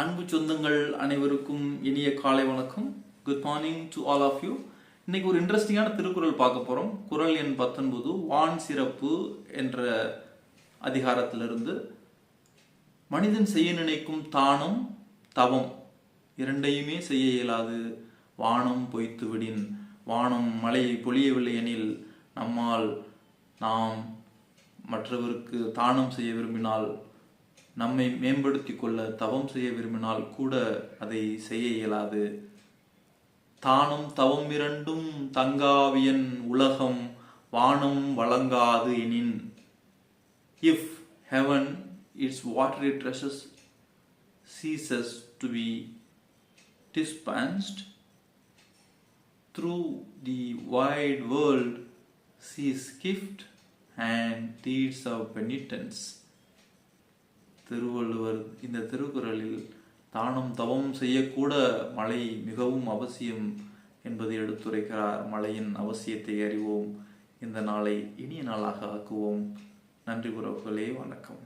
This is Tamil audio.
அன்பு சொந்தங்கள் அனைவருக்கும் இனிய காலை வணக்கம். Good morning to all of you இன்னைக்கு ஒரு இன்ட்ரெஸ்டிங்கான திருக்குறள் பார்க்க போகிறோம் குரல் எண் பத்தொன்பது வான் சிறப்பு என்ற அதிகாரத்திலிருந்து மனிதன் செய்ய நினைக்கும் தானும் தவம் இரண்டையுமே செய்ய இயலாது. வானம் பொய்த்து விடின். வானம் மழையை பொழியவில்லை எனில் நம்மால் நாம் மற்றவருக்கு தானம் செய்ய விரும்பினால் நம்மை மேம்படுத்தி கொள்ள தவம் செய்ய விரும்பினால் கூட அதை செய்ய இயலாது தானும் தவம் இரண்டும் தங்காவியன் உலகம் வானம் வழங்காது எனின் if heaven its watery treasures ceases to be dispensed through the wide world cease gift and deeds of penitence Thiruvalluvar இந்த திருக்குறளில் தானும் தவம் செய்யக்கூட மழை மிகவும் அவசியம் என்பதை எடுத்துரைக்கிறார். மழையின் அவசியத்தை அறிவோம். இந்த நாளை இனிய நாளாக ஆக்குவோம். நன்றி உறவுகளே வணக்கம்.